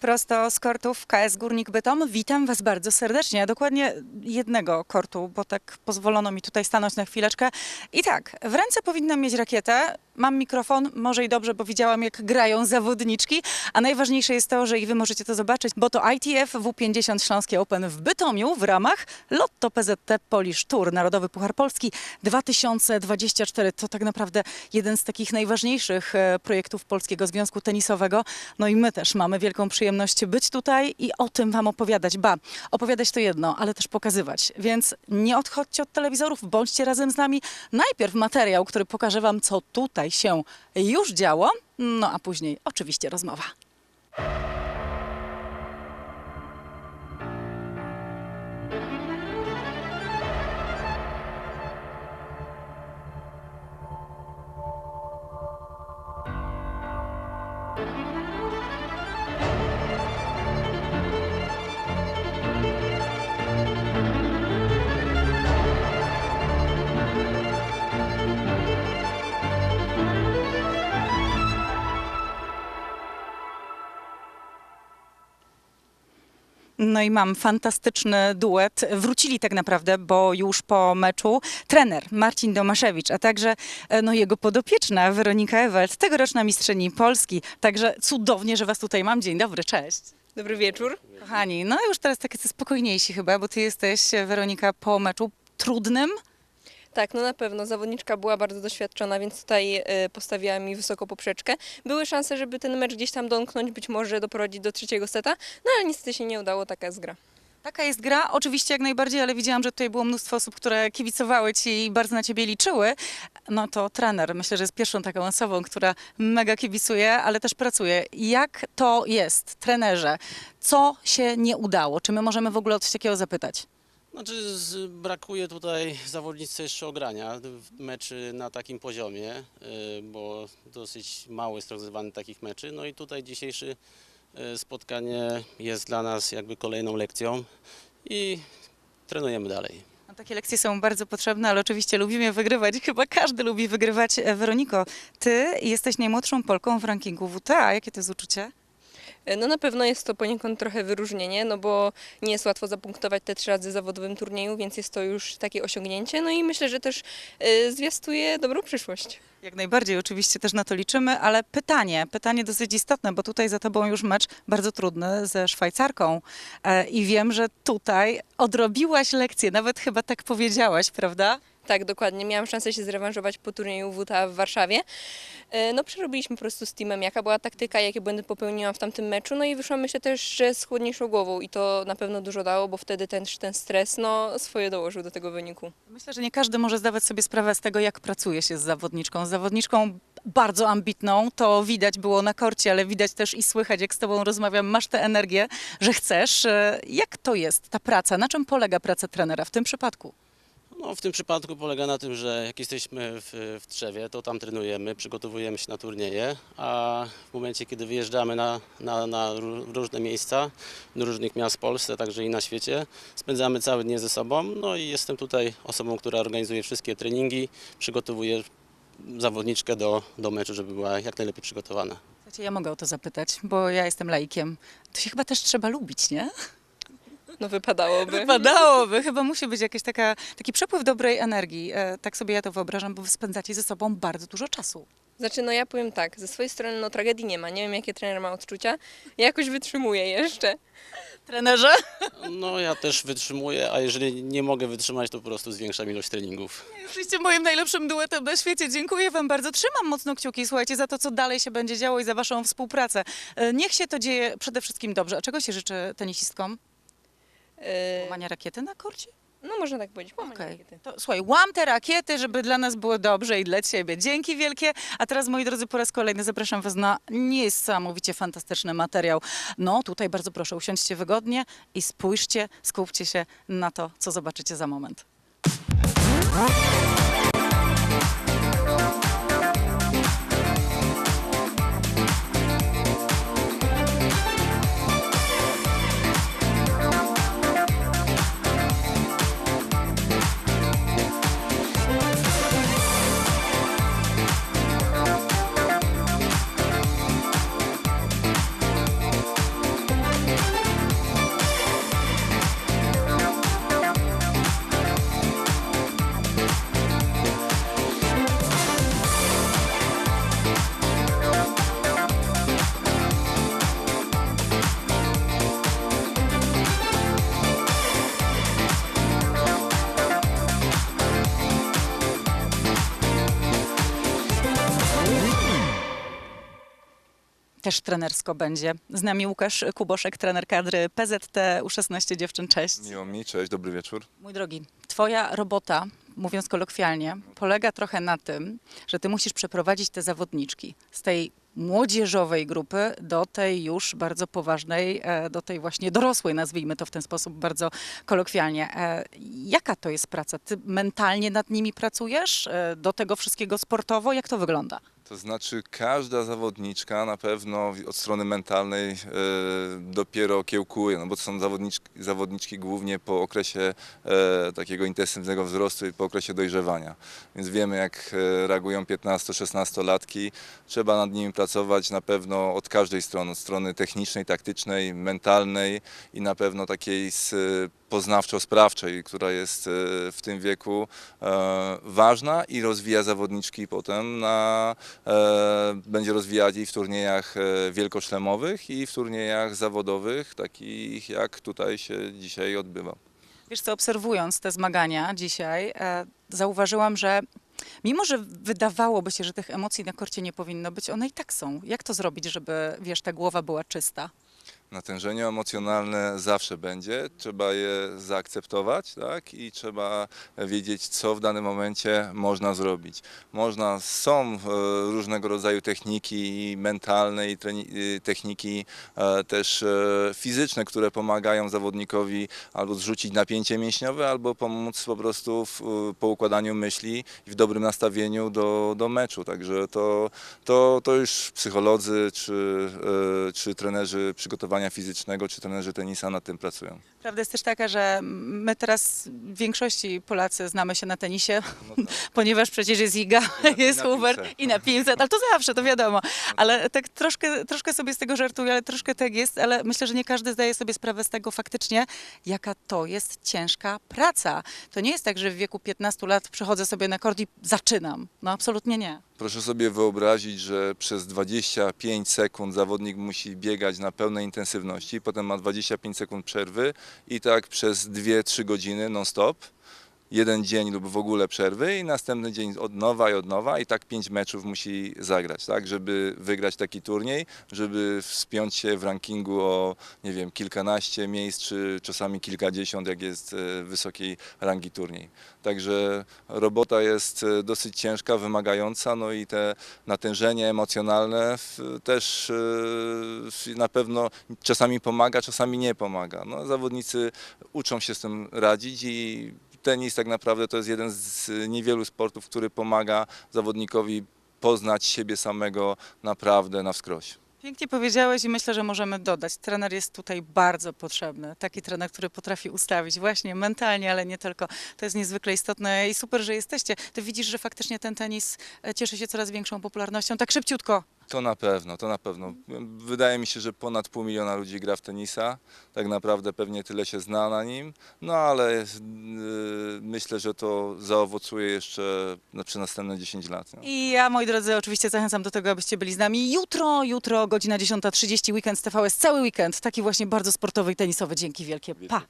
Prosto z kortów KS Górnik Bytom. Witam Was bardzo serdecznie. Dokładnie jednego kortu, bo tak pozwolono mi tutaj stanąć na chwileczkę. I tak, w ręce powinnam mieć rakietę. Mam mikrofon, może i dobrze, bo widziałam jak grają zawodniczki. A najważniejsze jest to, że i Wy możecie to zobaczyć, bo to ITF W50 Śląskie Open w Bytomiu w ramach Lotto PZT Polish Tour Narodowy Puchar Polski 2024. To tak naprawdę jeden z takich najważniejszych e, projektów Polskiego Związku Tenisowego. No i my też mamy wielką przyjemność być tutaj i o tym Wam opowiadać. Ba, opowiadać to jedno, ale też pokazywać. Więc nie odchodźcie od telewizorów, bądźcie razem z nami. Najpierw materiał, który pokaże Wam, co tutaj się już działo, no a później oczywiście rozmowa. No i mam fantastyczny duet. Wrócili tak naprawdę, bo już po meczu trener Marcin Domaszewicz, a także e, no, jego podopieczna Weronika Ewelt, tegoroczna mistrzyni Polski. Także cudownie, że Was tutaj mam. Dzień dobry, cześć. Dobry wieczór. Kochani, no już teraz takie spokojniejsi chyba, bo Ty jesteś, Weronika, po meczu trudnym. Tak, no na pewno zawodniczka była bardzo doświadczona, więc tutaj y, postawiła mi wysoko poprzeczkę. Były szanse, żeby ten mecz gdzieś tam domknąć, być może doprowadzić do trzeciego seta, no ale niestety się nie udało, taka jest gra. Taka jest gra, oczywiście jak najbardziej, ale widziałam, że tutaj było mnóstwo osób, które kibicowały ci i bardzo na ciebie liczyły. No to trener, myślę, że jest pierwszą taką osobą, która mega kibicuje, ale też pracuje. Jak to jest, trenerze? Co się nie udało? Czy my możemy w ogóle o coś takiego zapytać? Znaczy z, brakuje tutaj zawodnicy jeszcze ogrania meczy na takim poziomie, y, bo dosyć mało jest rozgrywanych takich meczy. No i tutaj dzisiejsze y, spotkanie jest dla nas jakby kolejną lekcją i trenujemy dalej. No, takie lekcje są bardzo potrzebne, ale oczywiście lubimy wygrywać. Chyba każdy lubi wygrywać. E, Weroniko, ty jesteś najmłodszą Polką w rankingu WTA. Jakie to jest uczucie? Y, No na pewno jest to poniekąd trochę wyróżnienie, no bo nie jest łatwo zapunktować te trzy razy w zawodowym turnieju, więc jest to już takie osiągnięcie, no i myślę, że też y, zwiastuje dobrą przyszłość. Jak najbardziej, oczywiście też na to liczymy, ale pytanie, pytanie dosyć istotne, bo tutaj za tobą już mecz bardzo trudny ze Szwajcarką e, i wiem, że tutaj odrobiłaś lekcję, nawet chyba tak powiedziałaś, prawda? Tak, dokładnie. Miałam szansę się zrewanżować po turnieju WTA w Warszawie. E, No przerobiliśmy po prostu z teamem, jaka była taktyka, jakie błędy popełniłam w tamtym meczu, no i wyszłam myślę też, z chłodniejszą głową i to na pewno dużo dało, bo wtedy ten, ten stres no, swoje dołożył do tego wyniku. Myślę, że nie każdy może zdawać sobie sprawę z tego, jak pracuje się z zawodniczką. Z zawodniczką bardzo ambitną, to widać było na korcie, ale widać też i słychać, jak z tobą rozmawiam, masz tę energię, że chcesz. E, Jak to jest, ta praca? Na czym polega praca trenera w tym przypadku? No, w tym przypadku polega na tym, że jak jesteśmy w, w Trzewie, to tam trenujemy, przygotowujemy się na turnieje, a w momencie, kiedy wyjeżdżamy na, na, na ró- różne miejsca, do różnych miast w Polsce, także i na świecie, spędzamy cały dzień ze sobą. No i jestem tutaj osobą, która organizuje wszystkie treningi, przygotowuje zawodniczkę do, do meczu, żeby była jak najlepiej przygotowana. Ja mogę o to zapytać, bo ja jestem laikiem. To się chyba też trzeba lubić, nie? No wypadałoby. Wypadałoby. Chyba musi być jakiś taka, taki przepływ dobrej energii. E, tak sobie ja to wyobrażam, bo wy spędzacie ze sobą bardzo dużo czasu. Znaczy, no ja powiem tak, ze swojej strony no tragedii nie ma, nie wiem jakie trener ma odczucia, ja jakoś wytrzymuję jeszcze. Trenerze? No ja też wytrzymuję, a jeżeli nie mogę wytrzymać, to po prostu zwiększam ilość treningów. Jesteście moim najlepszym duetem na świecie. Dziękuję wam bardzo. Trzymam mocno kciuki, słuchajcie, za to, co dalej się będzie działo i za waszą współpracę. E, Niech się to dzieje przede wszystkim dobrze. A czego się życzy tenisistkom? Łamania rakiety na korcie? no można tak powiedzieć, łamanie Okej. rakiety. To słuchaj, łam te rakiety, żeby dla nas było dobrze i dla ciebie. Dzięki wielkie. A teraz, moi drodzy, po raz kolejny zapraszam was na niesamowicie fantastyczny materiał. No, tutaj bardzo proszę, usiądźcie wygodnie i spójrzcie, skupcie się na to, co zobaczycie za moment. Też trenersko będzie. Z nami Łukasz Kuboszek, trener kadry PZT U16 dziewczyn. Cześć. Miło mi, cześć, dobry wieczór. Mój drogi, twoja robota, mówiąc kolokwialnie, polega trochę na tym, że ty musisz przeprowadzić te zawodniczki z tej młodzieżowej grupy do tej już bardzo poważnej, e, do tej właśnie dorosłej, nazwijmy to w ten sposób bardzo kolokwialnie. E, Jaka to jest praca? Ty mentalnie nad nimi pracujesz? E, Do tego wszystkiego sportowo? Jak to wygląda? To znaczy każda zawodniczka na pewno od strony mentalnej e, dopiero kiełkuje, no bo to są zawodniczki, zawodniczki głównie po okresie e, takiego intensywnego wzrostu i po okresie dojrzewania. Więc wiemy jak e, reagują 15-16 latki. Trzeba nad nimi pracować na pewno od każdej strony, od strony technicznej, taktycznej, mentalnej i na pewno takiej z, poznawczo-sprawczej, która jest e, w tym wieku e, ważna i rozwija zawodniczki potem na, e, będzie rozwijać jej w turniejach wielkoszlemowych i w turniejach zawodowych, takich jak tutaj się dzisiaj odbywa. Wiesz co, obserwując te zmagania dzisiaj, zauważyłam, że mimo, że wydawałoby się, że tych emocji na korcie nie powinno być, one i tak są. Jak to zrobić, żeby, wiesz, ta głowa była czysta? Natężenie emocjonalne zawsze będzie, trzeba je zaakceptować tak? i trzeba wiedzieć, co w danym momencie można zrobić. Można, są e, różnego rodzaju techniki mentalne i techniki e, też e, fizyczne, które pomagają zawodnikowi albo zrzucić napięcie mięśniowe, albo pomóc po prostu w e, poukładaniu myśli i w dobrym nastawieniu do, do meczu. Także to, to, to już psycholodzy czy, czy trenerzy przygotowania fizycznego, czy trenerzy tenisa nad tym pracują. Prawda jest też taka, że my teraz w większości Polacy znamy się na tenisie, No tak. ponieważ przecież jest Iga, jest piłce. i na piłce, ale to zawsze, to wiadomo. Ale tak troszkę, troszkę sobie z tego żartuję, ale troszkę tak jest, ale myślę, że nie każdy zdaje sobie sprawę z tego faktycznie, jaka to jest ciężka praca. To nie jest tak, że w wieku 15 lat przychodzę sobie na kord i zaczynam. No absolutnie nie. Proszę sobie wyobrazić, że przez 25 sekund zawodnik musi biegać na pełnej intensywności, potem ma 25 sekund przerwy i tak przez 2-3 godziny non-stop. Jeden dzień lub w ogóle przerwy i następny dzień od nowa i od nowa i tak pięć meczów musi zagrać, tak, żeby wygrać taki turniej, żeby wspiąć się w rankingu o, nie wiem, kilkanaście miejsc, czy czasami kilkadziesiąt, jak jest e, wysokiej rangi turniej. Także robota jest e, dosyć ciężka, wymagająca, no i te natężenie emocjonalne też e, na pewno czasami pomaga, czasami nie pomaga. No, zawodnicy uczą się z tym radzić i tenis tak naprawdę to jest jeden z niewielu sportów, który pomaga zawodnikowi poznać siebie samego naprawdę na wskroś. Pięknie powiedziałeś i myślę, że możemy dodać. Trener jest tutaj bardzo potrzebny. Taki trener, który potrafi ustawić właśnie mentalnie, ale nie tylko. To jest niezwykle istotne i super, że jesteście. Ty widzisz, że faktycznie ten tenis e, cieszy się coraz większą popularnością. Tak szybciutko. To na pewno, to na pewno. Wydaje mi się, że ponad pół miliona ludzi gra w tenisa. Tak naprawdę pewnie tyle się zna na nim. No ale yy, myślę, że to zaowocuje jeszcze na- przy następne 10 lat. No. I ja, moi drodzy, oczywiście zachęcam do tego, abyście byli z nami jutro. Jutro, godzina 10.30, weekend z TVS, cały weekend. Taki właśnie bardzo sportowy i tenisowy. Dzięki wielkie. Pa!